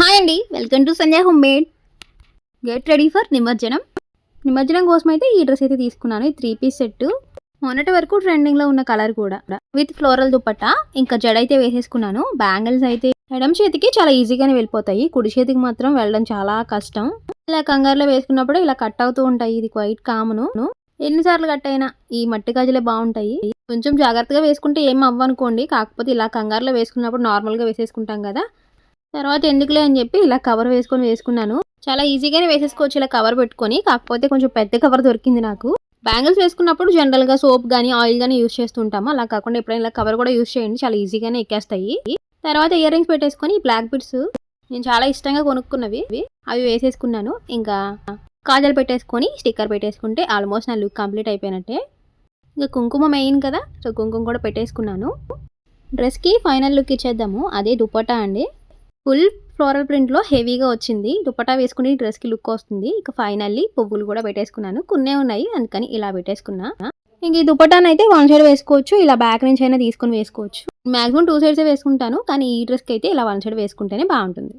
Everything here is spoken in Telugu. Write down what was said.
హాయ్ అండి. Welcome to Sanjay home made get ready for నిమజ్జనం. నిమజ్జనం కోసం అయితే ఈ డ్రెస్ అయితే తీసుకున్నాను. ఈ త్రీ పీస్ సెట్ మొన్నటి వరకు ట్రెండింగ్లో ఉన్న కలర్ కూడా. విత్ ఫ్లోరల్ దుపట్టా ఇంకా జడ అయితే వేసేసుకున్నాను. బ్యాంగిల్స్ అయితే ఎడం చేతికి చాలా ఈజీగానే వెళ్ళిపోతాయి. కుడి చేతికి మాత్రం వెళ్ళడం చాలా కష్టం. ఇలా కంగారులో వేసుకున్నప్పుడు ఇలా కట్ అవుతూ ఉంటాయి. ఇది క్వైట్ కామను ఎన్నిసార్లు కట్ అయినా ఈ మట్టి గాజులే బాగుంటాయి. కొంచెం జాగ్రత్తగా వేసుకుంటే ఏం అవ్వనుకోండి. కాకపోతే ఇలా కంగారులో వేసుకున్నప్పుడు నార్మల్గా వేసేసుకుంటాం కదా. తర్వాత ఎందుకులే అని చెప్పి ఇలా కవర్ వేసుకొని వేసుకున్నాను. చాలా ఈజీగానే వేసేసుకోవచ్చు ఇలా కవర్ పెట్టుకొని. కాకపోతే కొంచెం పెద్ద కవర్ దొరికింది నాకు. బ్యాంగిల్స్ వేసుకున్నప్పుడు జనరల్గా సోప్ కానీ ఆయిల్ కానీ యూస్ చేస్తుంటాము. అలా కాకుండా ఎప్పుడైనా ఇలా కవర్ కూడా యూస్ చేయండి. చాలా ఈజీగానే ఎక్కేస్తాయి. తర్వాత ఇయర్ రింగ్స్ పెట్టేసుకొని బ్లాక్ బిట్స్ నేను చాలా ఇష్టంగా కొనుక్కున్నవి. అవి వేసేసుకున్నాను. ఇంకా కాజల్ పెట్టేసుకొని స్టిక్కర్ పెట్టేసుకుంటే ఆల్మోస్ట్ నా లుక్ కంప్లీట్ అయిపోయినట్టే. ఇంకా కుంకుమ మెయిన్ కదా. సో కుంకుమ కూడా పెట్టేసుకున్నాను. డ్రెస్కి ఫైనల్ లుక్ ఇచ్చేద్దాము. అదే దుపట్టా అండి. ఫుల్ ఫ్లోరల్ ప్రింట్లో హెవీగా వచ్చింది. దుపట్టా వేసుకుని డ్రెస్కి లుక్ వస్తుంది. ఇక ఫైనల్లీ పువ్వులు కూడా పెట్టేసుకున్నాను. కొన్నే ఉన్నాయి. అందుకని ఇలా పెట్టేసుకున్నా. ఇంక ఈ దుప్పటానైతే అయితే వన్ సైడ్ వేసుకోవచ్చు. ఇలా బ్యాక్ నుంచి అయినా తీసుకొని వేసుకోవచ్చు. మాక్సిమం టూ సైడ్సే వేసుకుంటాను. కానీ ఈ డ్రెస్కి అయితే ఇలా వన్ సైడ్ వేసుకుంటేనే బాగుంటుంది.